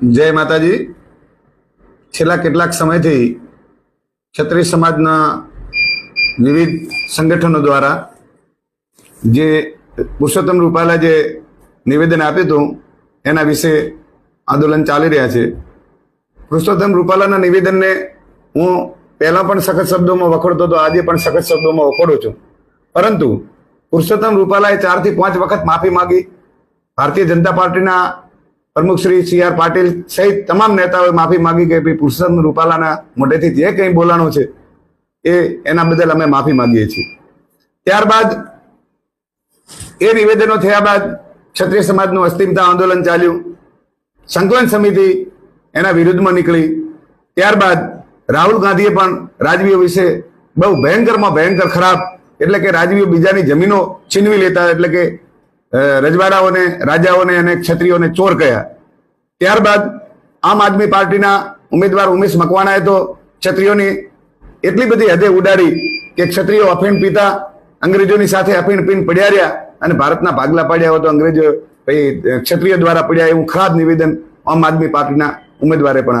જય માતાજી. છેલ્લા કેટલાક સમયથી ક્ષત્રિય સમાજના વિવિધ સંગઠનો દ્વારા જે પુરુષોત્તમ રૂપાલા જે નિવેદન આપ્યું હતું, એના વિશે આંદોલન ચાલી રહ્યા છે. પુરુષોત્તમ રૂપાલાના નિવેદનને હું પહેલાં પણ સખત શબ્દોમાં વખોડતો હતો, આજે પણ સખત શબ્દોમાં વખોડું છું. પરંતુ પુરુષોત્તમ રૂપાલાએ ચારથી પાંચ વખત માફી માંગી. ભારતીય જનતા પાર્ટીના પ્રમુખ શ્રી સી આર પાટીલ સહિત તમામ નેતાઓએ માફી માંગી કે ભાઈ પુરુષોત્તમ રૂપાલાના મોઢેથી જે કંઈ બોલાણું છે, એ એના બદલ અમે માફી માંગીએ છીએ. ત્યારબાદ એ નિવેદનો થયા બાદ ક્ષત્રિય સમાજનું અસ્તિમતા આંદોલન ચાલ્યું. સંકલન સમિતિ એના વિરુદ્ધમાં નીકળી. ત્યારબાદ રાહુલ ગાંધીએ પણ રાજવીઓ વિશે બહુ ભયંકરમાં ભયંકર ખરાબ એટલે કે રાજવીઓ બીજાની જમીનો છીનવી લેતા, એટલે કે રજવાડાઓને, રાજાઓને અને ક્ષત્રિયોને ચોર કહ્યા ત્યારબાદ આમ આદમી પાર્ટીના ઉમેદવાર ઉમેશ મકવાણાએ તો ક્ષત્રિયોની એટલી બધી હદે ઉડાડી કે ક્ષત્રિયો અફીણ પીતા અંગ્રેજોની સાથે અફીણ પીન પડ્યા રહ્યા અને ભારતના ભાગલા પાડ્યા હોય તો અંગ્રેજો ક્ષત્રિય દ્વારા પડ્યા એવું ખરાબ નિવેદન આમ આદમી પાર્ટીના ઉમેદવારે પણ